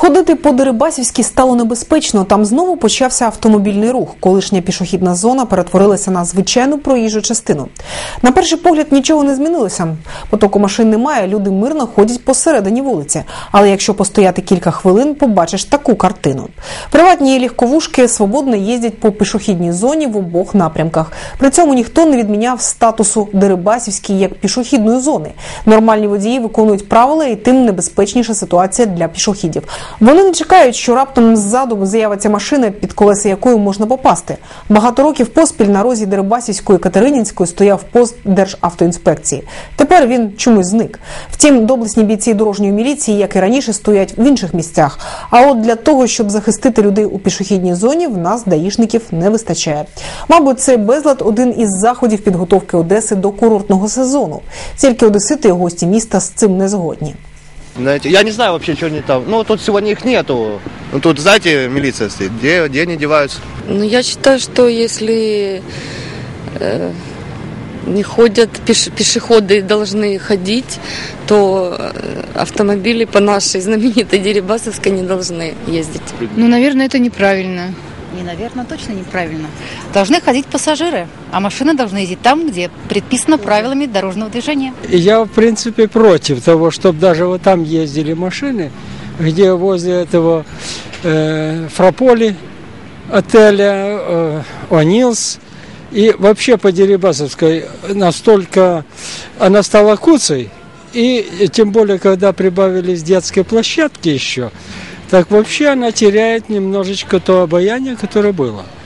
Ходити по Дерибасівській стало небезпечно. Там знову почався автомобільний рух. Колишня пішохідна зона перетворилася на звичайну проїжджу частину. На перший погляд нічого не змінилося. Потоку машин немає. Люди мирно ходять посередині вулиці. Але якщо постояти кілька хвилин, побачиш таку картину. Приватні легковушки свободно їздять по пішохідній зоні в обох напрямках. При цьому ніхто не відміняв статусу Дерибасівській як пішохідної зони. Нормальні водії виконують правила, і тим небезпечніша ситуація для пішохідів. Вони не чекають, що раптом ззаду з'явиться машина, під колеса якої можна попасти. Багато років поспіль на розі Дерибасівської Катеринінської стояв пост Державтоінспекції. Тепер він чомусь зник. Втім, доблесні бійці дорожньої міліції, як і раніше, стоять в інших місцях. А от для того, щоб захистити людей у пішохідній зоні, в нас даїшників не вистачає. Мабуть, цей безлад один із заходів підготовки Одеси до курортного сезону. Тільки одесити і гості міста з цим не згодні. Знаете, я не знаю вообще, что они там. Ну, тут сегодня их нету. Ну, тут, знаете, милиция стоит. Где, где они деваются? Ну, я считаю, что если э, не ходят, пеш- пешеходы должны ходить, то э, автомобили по нашей знаменитой Дерибасовской не должны ездить. Ну, наверное, это неправильно. Не, наверное, точно неправильно. Должны ходить пассажиры, а машины должны ездить там, где предписано правилами дорожного движения. Я, в принципе, против того, чтобы даже вот там ездили машины, где возле этого э, Фрополи отеля, э, О'Нилс, и вообще по Дерибасовской настолько она стала куцей, и тем более, когда прибавились детские площадки еще, так вообще она теряет немножечко то обаяние, которое было.